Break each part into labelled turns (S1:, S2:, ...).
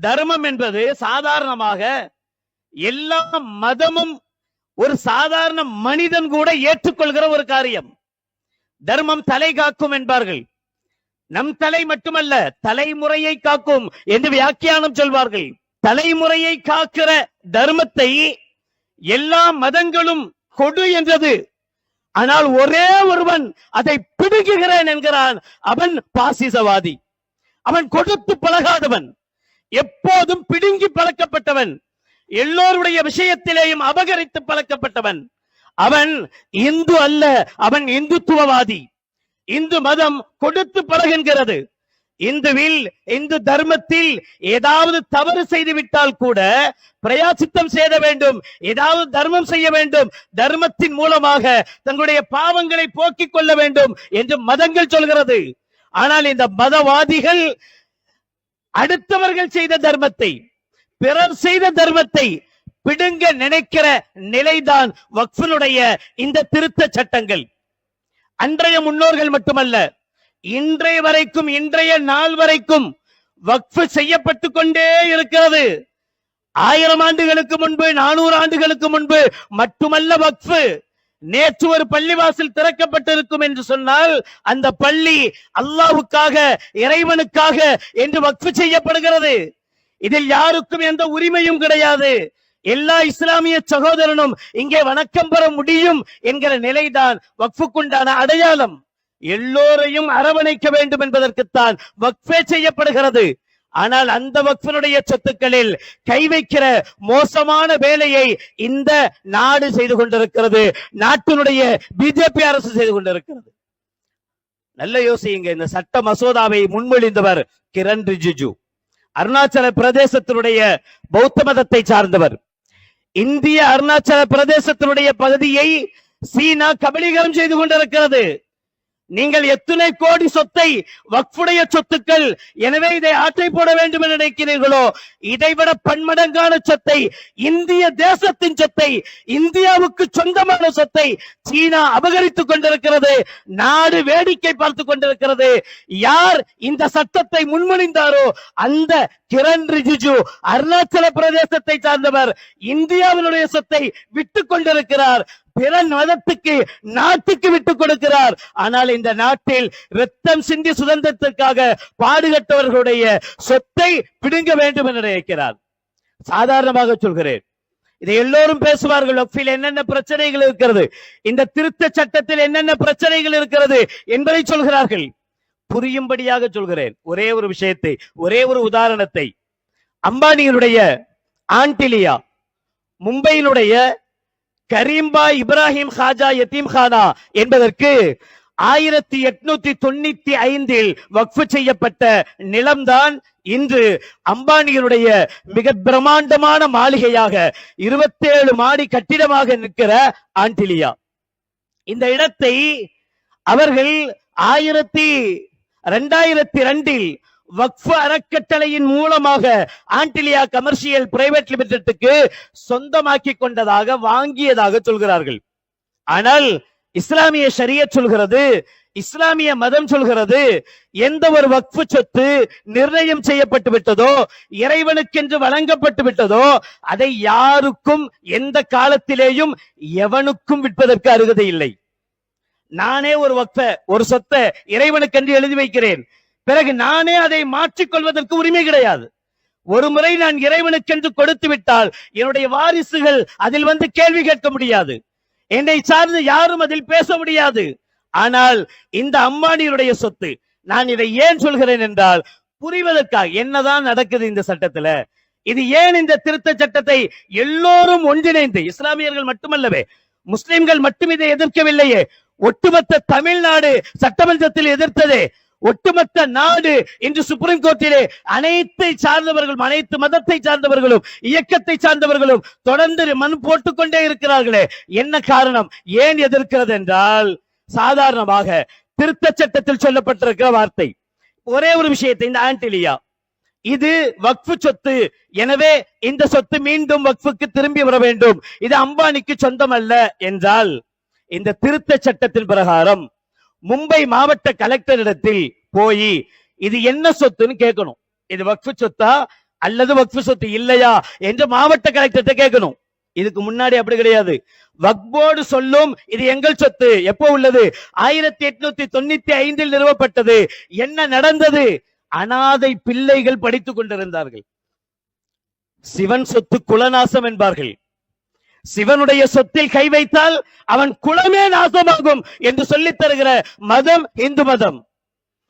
S1: தர்மம் என்பது சாதாரணமாக எல்லா மதமும் ஒரு சாதாரண மனிதன் கூட ஏற்றுக்கொள்கிற ஒரு காரியம். தர்மம் தலை காக்கும் என்பார்கள். நம் தலை மட்டுமல்ல தலைமுறையை காக்கும் என்று வியாக்கியானம் சொல்வார்கள். தலைமுறையை காக்கிற தர்மத்தை எல்லா மதங்களும் கொடு என்றது. ஆனால் ஒரே ஒருவன் அதை பிடுங்குகிறேன் என்கிறான். அவன் பாசிசவாதி. அவன் கொடுத்து பழகாதவன். எப்போதும் பிடுங்கி பழக்கப்பட்டவன். எல்லோருடைய விஷயத்திலேயும் அபகரித்து பழக்கப்பட்டவன். அவன் இந்து அல்ல அவன் இந்துத்துவவாதி. இந்து மதம் கொடுத்து பழகுகிறது. இந்துவில் இந்து தர்மத்தில் ஏதாவது தவறு செய்து விட்டால் கூட பிரயாசித்தம் செய்ய வேண்டும் ஏதாவது தர்மம் செய்ய வேண்டும் தர்மத்தின் மூலமாக தங்களுடைய பாவங்களை போக்கிக் கொள்ள வேண்டும் என்று மதங்கள் சொல்கிறது. ஆனால் இந்த மதவாதிகள் அடுத்தவர்கள் செய்த தர்மத்தை பிறர் செய்த தர்மத்தை பிடுங்க நினைக்கிற நிலைதான் வக்ஃபினுடைய இந்த திருத்த சட்டங்கள். அன்றைய முன்னோர்கள் மட்டுமல்ல இன்றைய வரைக்கும் இன்றைய நாள் வரைக்கும் வக்ஃபு செய்யப்பட்டு கொண்டே இருக்கிறது. ஆயிரம் ஆண்டுகளுக்கு முன்பு நானூறு ஆண்டுகளுக்கு முன்பு மட்டுமல்ல வக்ஃபு. நேற்று ஒரு பள்ளிவாசல் திறக்கப்பட்டிருக்கும் என்று சொன்னால் அந்த பள்ளி அல்லாவுக்காக இறைவனுக்காக என்று வக்ஃபு செய்யப்படுகிறது. இதில் யாருக்கும் எந்த உரிமையும் கிடையாது. எல்லா இஸ்லாமிய சகோதரனும் இங்கே வணக்கம் பெற முடியும் என்கிற நிலைதான் வக்ஃபுக்குண்டான அடையாளம். எல்லோரையும் அரவணைக்க வேண்டும் என்பதற்குத்தான் வக்ஃபே செய்யப்படுகிறது. ஆனால் அந்த வக்ஃபினுடைய சொத்துக்களில் கை வைக்கிற மோசமான வேலையை இந்த நாடு செய்து கொண்டிருக்கிறது. நாட்டினுடைய பிஜேபி அரசு செய்து கொண்டிருக்கிறது. நல்ல யோசிங்க இந்த சட்ட மசோதாவை முன்மொழிந்தவர் கிரண் ரிஜிஜு. அருணாச்சல பிரதேசத்தினுடைய பௌத்த மதத்தை சார்ந்தவர். இந்திய அருணாச்சல பிரதேசத்தினுடைய பகுதியை சீனா கபலீகரம் செய்து கொண்டிருக்கிறது. நீங்கள் எத்தனை கோடி சொத்தை வக்ஃபுடைய சொத்துக்கள் எனவே இதை ஆற்றை போட வேண்டும் என்று நினைக்கிறீர்களோ? இதைவிட பன்மடங்கான சொத்தை இந்திய தேசத்தின் சொத்தை இந்தியாவுக்கு சொந்தமான சொத்தை சீனா அபகரித்துக் கொண்டிருக்கிறது நாடு வேடிக்கை பார்த்து கொண்டிருக்கிறது. யார் இந்த சட்டத்தை முன்மொழிந்தாரோ அந்த கிரண் ரிஜிஜு அருணாச்சல பிரதேசத்தை சார்ந்தவர் இந்தியாவினுடைய சொத்தை விட்டுக் கொண்டிருக்கிறார். பிற மதத்துக்கு நாட்டுக்கு விட்டுக் கொடுக்கிறார். ஆனால் இந்த நாட்டில் ரத்தம் சிந்தி சுதந்திரத்திற்காக பாடுகட்டவர்களுடைய சொத்தை பிடுங்க வேண்டும் என்று நினைக்கிறார். சாதாரணமாக சொல்கிறேன். இதை எல்லோரும் பேசுவார்கள் வக்ஃபில் என்னென்ன பிரச்சனைகள் இருக்கிறது? இந்த திருத்த சட்டத்தில் என்னென்ன பிரச்சனைகள் இருக்கிறது? என்பதை சொல்கிறார்கள். புரியும்படியாக சொல்கிறேன். ஒரே ஒரு விஷயத்தை ஒரே ஒரு உதாரணத்தை. அம்பானியினுடைய ஆண்டிலியா மும்பையினுடைய கரீம்பா இப்ராஹிம் ஹாஜா யத்தீம் ஹானா என்பதற்கு ஆயிரத்தி எட்நூத்தி தொண்ணூத்தி ஐந்தில் வக்ஃபு செய்யப்பட்ட நிலம்தான் இன்று அம்பானியருடைய மிக பிரமாண்டமான மாளிகையாக இருபத்தேழு மாடி கட்டிடமாக நிற்கிற ஆண்டிலியா. இந்த இடத்தை அவர்கள் ஆயிரத்தி ரெண்டாயிரத்தி ரெண்டில் வக்ஃபு அறக்கட்டளையின் மூலமாக ஆண்டிலியா கமர்ஷியல் பிரைவேட் லிமிடெட்டுக்கு சொந்தமாக்கி கொண்டதாக வாங்கியதாக சொல்கிறார்கள். ஆனால் இஸ்லாமிய சரிய சொல்கிறது இஸ்லாமிய மதம் சொல்கிறது எந்த ஒரு வக்ஃபு சொத்து நிர்ணயம் செய்யப்பட்டு விட்டதோ இறைவனுக்கென்று வழங்கப்பட்டு விட்டதோ அதை யாருக்கும் எந்த காலத்திலேயும் எவனுக்கும் விற்பதற்கு அருகதை இல்லை. நானே ஒரு வக்ஃப ஒரு சொத்தை இறைவனுக்கென்று எழுதி வைக்கிறேன். பிறகு நானே அதை மாற்றிக்கொள்வதற்கு உரிமை கிடையாது. ஒரு முறை நான் இறைவனுக்கென்று கொடுத்து விட்டால் என்னுடைய வாரிசுகள் அதில் வந்து கேள்வி கேட்க முடியாது. என்னை சார்ந்து யாரும் அதில் பேச முடியாது. ஆனால் இந்த அம்பானியுடைய சொத்து நான் இதை ஏன் சொல்கிறேன் என்றால் புரிவதற்காக என்னதான் நடக்குது இந்த சட்டத்துல? இது ஏன் இந்த திருத்த சட்டத்தை எல்லோரும் ஒன்றிணைந்து இஸ்லாமியர்கள் மட்டுமல்லவே முஸ்லிம்கள் மட்டும் இதை எதிர்க்கவில்லையே ஒட்டுமொத்த தமிழ்நாடு சட்டமன்றத்தில் எதிர்த்ததே ஒட்டுமொத்த நாடு இன்று சுப்ரீம் கோர்ட்டிலே அனைத்தை சார்ந்தவர்களும் அனைத்து மதத்தை சார்ந்தவர்களும் இயக்கத்தை சார்ந்தவர்களும் தொடர்ந்து மண் போட்டுக்கொண்டே இருக்கிறார்களே. என்ன காரணம்? ஏன் எதிர்க்கிறது என்றால் சாதாரணமாக திருத்த சட்டத்தில் சொல்லப்பட்டிருக்கிற வார்த்தை. ஒரே ஒரு விஷயத்தை இந்த ஆண்டிலியா இது வக்ஃபு சொத்து. எனவே இந்த சொத்து மீண்டும் வக்ஃபுக்கு திரும்பி வர வேண்டும். இது அம்பானிக்கு சொந்தம் அல்ல என்றால் இந்த திருத்த சட்டத்தின் பிரகாரம் மும்பை மாவட்ட கலெக்டரிடத்தில் போய் இது என்ன சொத்துன்னு கேட்கணும். இது வக்ஃபு சொத்தா அல்லது வக்ஃபு சொத்து இல்லையா என்று மாவட்ட கலெக்டர்கிட்ட கேட்கணும். இதுக்கு முன்னாடி அப்படி கிடையாது. வக்போர்டு சொல்லும் இது எங்கள் சொத்து. எப்போ உள்ளது? ஆயிரத்தி எட்நூத்தி தொண்ணூத்தி ஐந்தில் நிறுவப்பட்டது. என்ன நடந்தது? அனாதை பிள்ளைகள் படித்துக் கொண்டிருந்தார்கள். சிவன் சொத்து குலநாசம் என்பார்கள். சிவனுடைய சொத்தில் கை வைத்தால் அவன் குலமே நாசமாகும் என்று சொல்லித் தருகிற மதம் இந்து மதம்.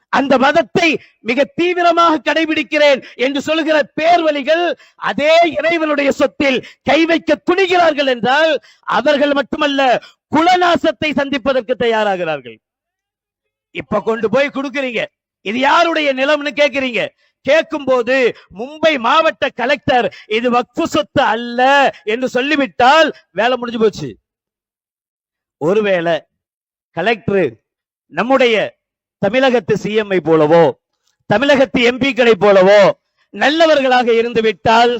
S1: அந்த மதத்தை மிக தீவிரமாக கடைபிடிக்கிறேன் என்று சொல்லுகிற பேர்வழிகள் அதே இறைவனுடைய சொத்தில் கை வைக்க துணிகிறார்கள் என்றால் அவர்கள் மட்டுமல்ல குலநாசத்தை சந்திப்பதற்கு தயாராகிறார்கள். இப்ப கொண்டு போய் கொடுக்கிறீங்க. இது யாருடைய நிலம்னு கேக்குறீங்க கேட்கும் போது மும்பை மாவட்ட கலெக்டர் இது வக்ஃபு சொத்து அல்ல என்று சொல்லிவிட்டால் வேலை முடிஞ்சு போச்சு. ஒருவேளை கலெக்டர் நம்முடைய தமிழகத்து சிஎம்ஐ போலவோ தமிழகத்து எம்பிக்களை போலவோ நல்லவர்களாக இருந்து விட்டால்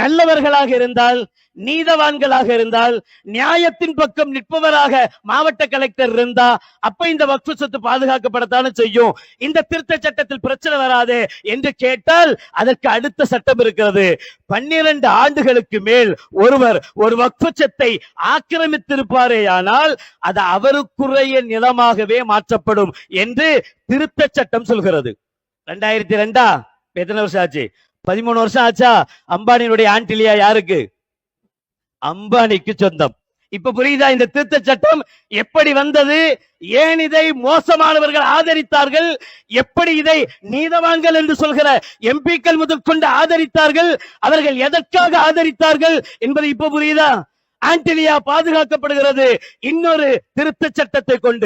S1: நல்லவர்களாக இருந்தால் நீதவான்களாக இருந்தால் நியாயத்தின் பக்கம் நிற்பவராக மாவட்ட கலெக்டர் இருந்தா அப்ப இந்த வக்ஃபு சொத்து பாதுகாக்கப்படத்தானே செய்யும்? இந்த திருத்த சட்டத்தில் பிரச்சனை வராது என்று கேட்டால் அதற்கு அடுத்த சட்டம் இருக்கிறது. பன்னிரண்டு ஆண்டுகளுக்கு மேல் ஒருவர் ஒரு வக்ஃபு சொத்தை ஆக்கிரமித்திருப்பாரேயானால் அது அவருக்குரிய நிலமாகவே மாற்றப்படும் என்று திருத்த சட்டம் சொல்கிறது. ரெண்டாயிரத்தி ரெண்டா எத்தனை வருஷம் ஆச்சு? பதிமூணு வருஷம் ஆச்சா? அம்பானியினுடைய ஆண்டிலியா யாருக்கு? அம்பானிக்கு சொந்தம். இப்ப புரியுதா? இந்த திருத்த சட்டம் எப்படி வந்தது? ஏன் இதை மோசமானவர்கள் ஆதரித்தார்கள்? எப்படி இதை நீதவான்கள் என்று சொல்கிற எம்பிக்கள் முதற்கொண்டு ஆதரித்தார்கள்? அவர்கள் எதற்காக ஆதரித்தார்கள் என்பது இப்ப புரியுதா? ஆண்டிலியா பாதுகாக்கப்படுகிறது. இன்னொரு திருத்த சட்டத்தை கொண்டு